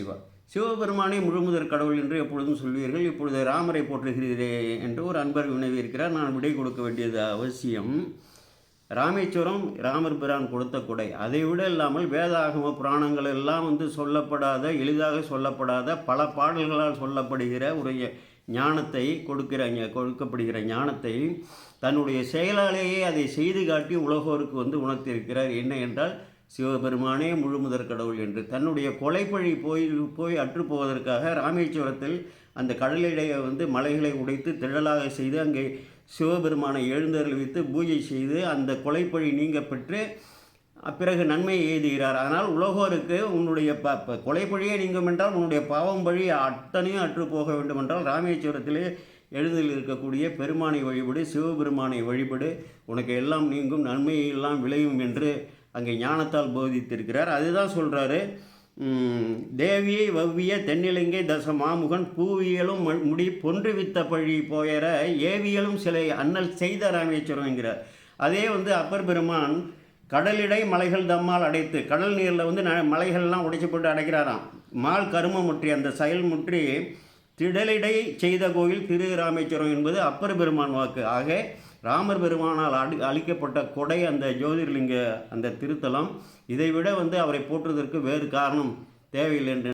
சிவா. சிவபெருமானே முழுமுதற் கடவுள் என்று எப்பொழுதும் சொல்வீர்கள். இப்பொழுது ராமரை போற்றுகிறீரே என்று ஒரு அன்பர் வினவியிருக்கிறார் நான் விடை கொடுக்க வேண்டியது அவசியம். ராமேஸ்வரம் ராமர் பிரான் கொடுத்த கொடை. அதை விட இல்லாமல் வேதாகம புராணங்கள் எல்லாம் வந்து சொல்லப்படாத எளிதாக சொல்லப்படாத பல பாடல்களால் சொல்லப்படுகிற ஒரு ஞானத்தை கொடுக்கிற கொடுக்கப்படுகிற ஞானத்தை தன்னுடைய செயலாலேயே அதை செய்து காட்டி உலகோருக்கு வந்து உணர்த்தியிருக்கிறார். என்ன என்றால் சிவபெருமானே முழுமுதற் கடவுள் என்று தன்னுடைய கொலைப்பழி போய் போய் அற்றுப்போவதற்காக ராமேஸ்வரத்தில் அந்த கடலிடையே வந்து மலைகளை உடைத்து திடலாக செய்து அங்கே சிவபெருமானை எழுந்தருள்வித்து பூஜை செய்து அந்த கொலைப்பழி நீங்க பெற்று பிறகு நன்மையை எய்துகிறார். அதனால் உலகோருக்கு உன்னுடைய ப ப- கொலைப்பழியே நீங்கும் என்றால் உன்னுடைய பாவம் பழி அத்தனையும் அற்று போக வேண்டும் என்றால் ராமேஸ்வரத்திலே எழுதில் இருக்கக்கூடிய பெருமானை வழிபடு சிவபெருமானை வழிபடு உனக்கு எல்லாம் நீங்கும் நன்மையை எல்லாம் விளையும் என்று அங்கே ஞானத்தால் போதித்திருக்கிறார். அதுதான் சொல்கிறாரு தேவியை வவ்விய தென்னிலங்கை தச மாமுகன் பூவியலும் முடி பொன்று வித்த பழி போயற ஏவியலும் சிலை அண்ணல் செய்த ராமேஸ்வரம் என்கிறார். அதே வந்து அப்பர் பெருமான் கடலிடை மலைகள் தம்மால் அடைத்து கடல் நீரில் வந்து ந மலைகள்லாம் உடைச்சி போட்டு அடைக்கிறாராம். மால் கருமம் முற்றி அந்த செயல் முற்றி திடலிடை செய்த கோயில் திரு ராமேஸ்வரம் என்பது அப்பர் பெருமான் வாக்கு. ஆக ராமர் பெருமானால் அடி அளிக்கப்பட்ட கொடை அந்த ஜோதிர்லிங்க அந்த திருத்தலம். இதைவிட வந்து அவரை போற்றுவதற்கு வேறு காரணம் தேவையில்லை என்று